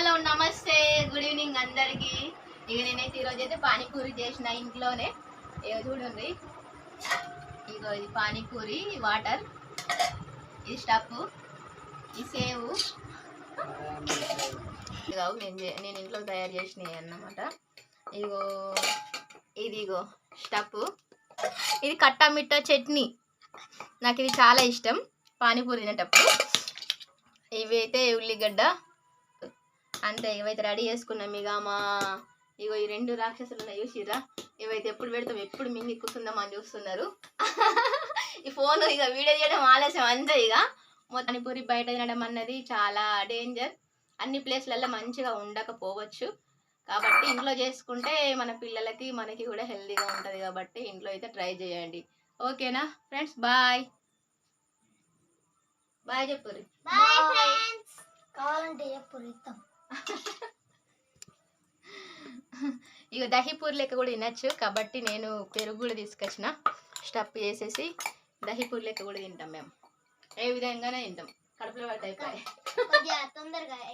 Hello నమస్తే. Good evening అందరికి. ఇక నేనైతే ఈరోజు అయితే పానీపూరి చేసిన ఇంట్లోనే. ఇక చూడండి. ఇగో ఇది పానీపూరి వాటర్ ఇది స్టఫ్ ఈ సేవు. ఇదిగో నేను నేను ఇంట్లో తయారు చేసినవి అన్నమాట. ఇగో ఇదిగో స్టఫ్. ఇది కట్టా మిట్టా చట్నీ. నాకు ఇది చాలా ఇష్టం పానీపూరి తినేటప్పుడు. ఇవి అయితే ఉల్లిగడ్డ అంతే ఇవైతే రెడీ చేసుకున్నాం ఇక మా ఇగో ఈ రెండు రాక్షసులు ఉన్నాయి చూసిరా ఇవైతే ఎప్పుడు పెడతాం ఎప్పుడు మింగి కూర్చుందాం అని చూస్తున్నారు. ఈ ఫోన్ ఇక వీడియో చేయడం ఆలస్యం అంతే ఇక పానీపూరి బయట తినడం అన్నది చాలా డేంజర్ అన్ని ప్లేస్లలో మంచిగా ఉండకపోవచ్చు. కాబట్టి ఇంట్లో చేసుకుంటే మన పిల్లలకి మనకి కూడా హెల్తీగా ఉంటుంది కాబట్టి ఇంట్లో అయితే ట్రై చేయండి. ఓకేనా? Friends bye. బాయ్ చెప్పుర్రి. కావాలంటే చెప్పు ఇస్తాం ఇక దహీపూర్ లెక్క కూడా తినచ్చు కాబట్టి నేను పెరుగు కూడా తీసుకొచ్చిన. స్టఫ్ చేసేసి దహీపూర్ లెక్క కూడా తింటాం మేము. ఏ విధంగానే తింటాం. కడుపులో పట్టు అయిపోయి తొందరగా